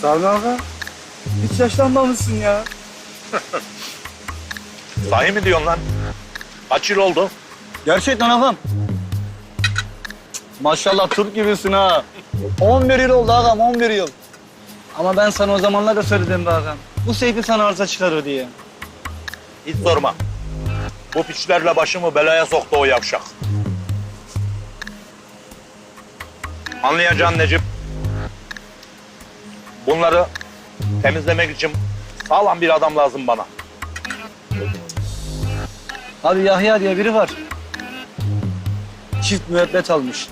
Sami aga. Hiç yaşlanmamışsın ya. Sahi mi diyorsun lan? Kaç yıl oldu? Gerçekten ağam. Maşallah Türk gibisin ha. 11 yıl oldu ağam 11 yıl. Ama ben sana o zamanlar da söyledim be ağam. Bu Seyfi sana arıza çıkarır diye. Hiç sorma. Bu piçlerle başımı belaya soktu o yavşak. Anlayacağın Necip. Bunları temizlemek için sağlam bir adam lazım bana. Abi Yahya diye biri var. Çift müebbet almış.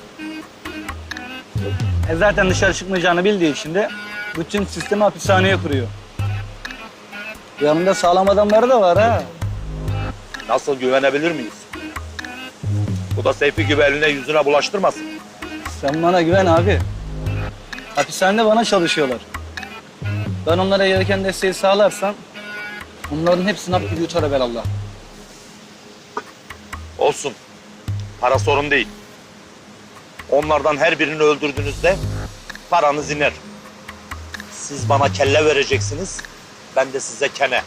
E zaten dışarı çıkmayacağını bildiği için de bütün sistemi hapishaneye kuruyor. Yanında sağlam adamları da var ha. Nasıl güvenebilir miyiz? Bu da Seyfi gibi eline yüzüne bulaştırmasın. Sen bana güven abi. Hapishanede bana çalışıyorlar. Ben onlara gereken desteği sağlarsam onların hepsini hap gibi yutar evvelallah. Olsun. Para sorun değil. Onlardan her birini öldürdüğünüzde paranız iner. Siz bana kelle vereceksiniz. Ben de size kene.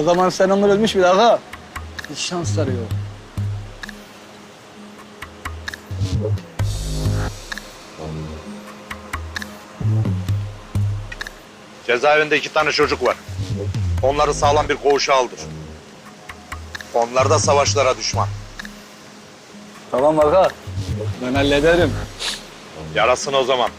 O zaman sen onlar ölmüş bir daha. Hiç şansları yok. Cezaevinde iki tane çocuk var. Onları sağlam bir koğuşa aldır. Onlar da savaşlara düşman. Tamam aga. Ben hallederim. Yarasın o zaman.